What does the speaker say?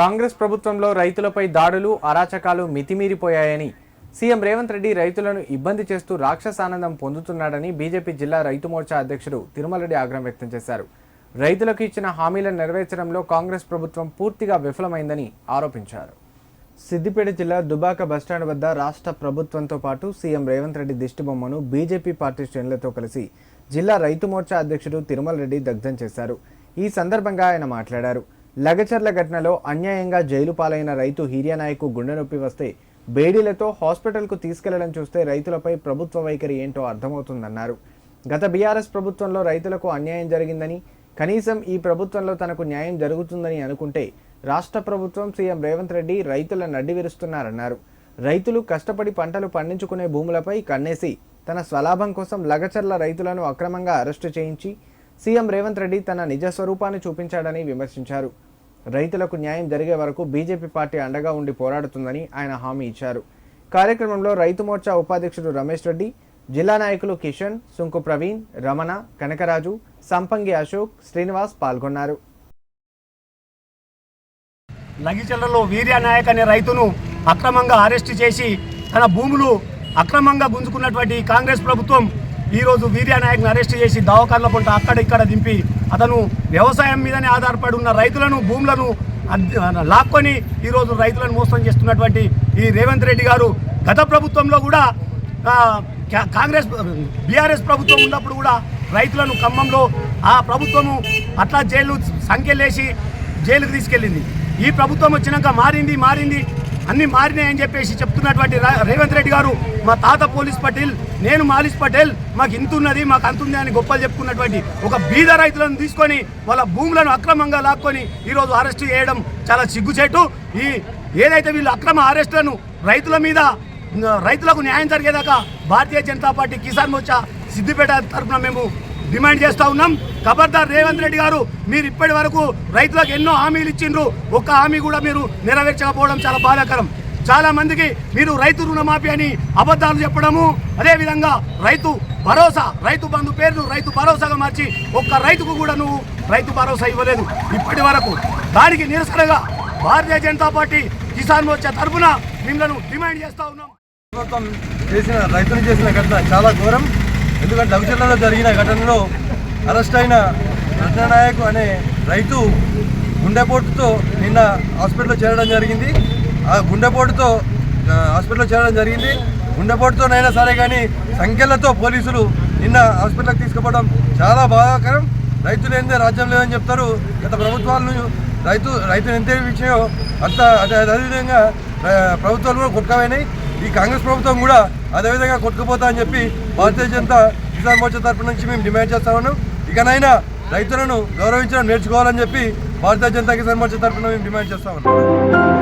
కాంగ్రెస్ ప్రభుత్వంలో రైతులపై దాడులు అరాచకాలు మితిమీరిపోయాయని సీఎం రేవంత్ రెడ్డి రైతులను ఇబ్బంది చేస్తూ రాక్షసానందం పొందుతున్నాడని బీజేపీ జిల్లా రైతు మోర్చా అధ్యక్షుడు తిరుమలరెడ్డి ఆగ్రహం వ్యక్తం చేశారు. రైతులకు ఇచ్చిన హామీలను నెరవేర్చడంలో కాంగ్రెస్ ప్రభుత్వం పూర్తిగా విఫలమైందని ఆరోపించారు. సిద్దిపేట జిల్లా దుబాక బస్టాండ్ వద్ద రాష్ట్ర ప్రభుత్వంతో పాటు సీఎం రేవంత్ రెడ్డి దిష్టిబొమ్మను బీజేపీ పార్టీ శ్రేణులతో కలిసి జిల్లా రైతు మోర్చా అధ్యక్షుడు తిరుమల రెడ్డి దగ్ధం చేశారు. ఈ సందర్భంగా ఆయన మాట్లాడారు. లగచర్ల ఘటనలో అన్యాయంగా జైలు పాలైన రైతు హీర్యానాయకు గుండె నొప్పి వస్తే బేడీలతో హాస్పిటల్కు తీసుకెళ్ళడం చూస్తే రైతులపై ప్రభుత్వ వైఖరి ఏంటో అర్థమవుతుందన్నారు. గత బీఆర్ఎస్ ప్రభుత్వంలో రైతులకు అన్యాయం జరిగిందని కనీసం ఈ ప్రభుత్వంలో తనకు న్యాయం జరుగుతుందని అనుకుంటే రాష్ట్ర ప్రభుత్వం సీఎం రేవంత్ రెడ్డి రైతుల నడ్డి విరుస్తున్నారన్నారు. రైతులు కష్టపడి పంటలు పండించుకునే భూములపై కన్నేసి తన స్వలాభం కోసం లగచర్ల రైతులను అక్రమంగా అరెస్టు చేయించి సీఎం రేవంత్ రెడ్డి తన నిజ స్వరూపాన్ని చూపించాడని విమర్శించారు. రైతులకు న్యాయం జరిగే వరకు బీజేపీ పార్టీ అండగా ఉండి పోరాడుతుందని ఆయన హామీ ఇచ్చారు. కార్యక్రమంలో రైతు మోర్చా ఉపాధ్యక్షుడు రమేష్ రెడ్డి జిల్లా నాయకులు కిషన్ సుంకు ప్రవీణ్ రమణ కనకరాజు సంపంగి అశోక్ శ్రీనివాస్ పాల్గొన్నారు. లగిచెల్లలో వీర్య నాయక్ అనే రైతును అక్రమంగా అరెస్టు చేసి తన భూములు అక్రమంగా గుంజుకున్నటువంటి కాంగ్రెస్ ప్రభుత్వం ఈరోజు వీర్యానాయక్ని అరెస్ట్ చేసి దవాఖాన్ల పంట అక్కడ ఇక్కడ దింపి అతను వ్యవసాయం మీదనే ఆధారపడి ఉన్న రైతులను భూములను లాక్కొని ఈరోజు రైతులను మోసం చేస్తున్నటువంటి ఈ రేవంత్ రెడ్డి గారు గత ప్రభుత్వంలో కూడా కాంగ్రెస్ బీఆర్ఎస్ ప్రభుత్వం ఉన్నప్పుడు కూడా రైతులను ఖమ్మంలో ఆ ప్రభుత్వము అట్లా జైలు సంఖ్యలేసి జైలుకు తీసుకెళ్ళింది. ఈ ప్రభుత్వం వచ్చినాక మారింది మారింది అన్ని మారినాయని చెప్పేసి చెప్తున్నటువంటి రా- రేవంత్ రెడ్డి గారు మా తాత పోలీస్ పటేల్ నేను మాలిష్ పటేల్ మాకు ఇంత ఉన్నది మాకు అంత ఉంది అని గొప్పలు చెప్పుకున్నటువంటి ఒక బీద రైతులను తీసుకొని వాళ్ళ భూములను అక్రమంగా లాక్కొని ఈరోజు అరెస్టు చేయడం చాలా సిగ్గుచేటు. ఈ ఏదైతే వీళ్ళు అక్రమ అరెస్టులను రైతుల మీద రైతులకు న్యాయం జరిగేదాకా భారతీయ జనతా పార్టీ కిసాన్ మోర్చా సిద్దిపేట తరఫున మేము డిమాండ్ చేస్తూ ఉన్నాం. ఖబర్దార్ రేవంత్ రెడ్డి గారు మీరు ఇప్పటి వరకు రైతులకు ఎన్నో హామీలు ఇచ్చిండ్రు. ఒక్క హామీ కూడా మీరు నెరవేర్చకపోవడం చాలా బాధాకరం. చాలా మందికి మీరు రైతు రుణమాఫీ అని అబద్ధాలు చెప్పడము అదేవిధంగా రైతు భరోసా రైతు బంధు పేరును రైతు భరోసాగా మార్చి ఒక్క రైతుకు కూడా నువ్వు రైతు భరోసా ఇవ్వలేదు. ఇప్పటి వరకు దానికి నిరసనగా భారతీయ జనతా పార్టీ కిసాన్ మోర్చా తరఫున మిమ్మల్ని డిమాండ్ చేస్తా ఉన్నాం. ప్రభుత్వం చేసిన రైతులు చేసిన ఘటన చాలా ఘోరం. ఎందుకంటే లవిచర్లలో జరిగిన ఘటనలో అరెస్ట్ అయిన రత్ననాయక్ అనే రైతు గుండెపోటుతో నిన్న హాస్పిటల్లో చేరడం జరిగింది. గుండెపోటుతో హాస్పిటల్లో చేరడం జరిగింది. గుండెపోటుతోనైనా సరే కానీ సంఖ్యలతో పోలీసులు నిన్న హాస్పిటల్కి తీసుకుపోవడం చాలా బాధాకరం. రైతులు ఏందే రాజ్యం లేదని చెప్తారు. గత ప్రభుత్వాలను రైతు రైతులు ఎంత ఇచ్చాయో అంత అదే అదేవిధంగా ప్రభుత్వాలు కూడా కొట్టుకపోయినాయి. ఈ కాంగ్రెస్ ప్రభుత్వం కూడా అదేవిధంగా కొట్టుకుపోతా అని చెప్పి భారతీయ జనతా కిసాన్ మోర్చా తరపు నుంచి మేము డిమాండ్ చేస్తా ఉన్నాం. ఇకనైనా రైతులను గౌరవించడం నేర్చుకోవాలని చెప్పి భారతీయ జనతా కిసాన్ మోర్చా తరపున మేము డిమాండ్ చేస్తా ఉన్నాం.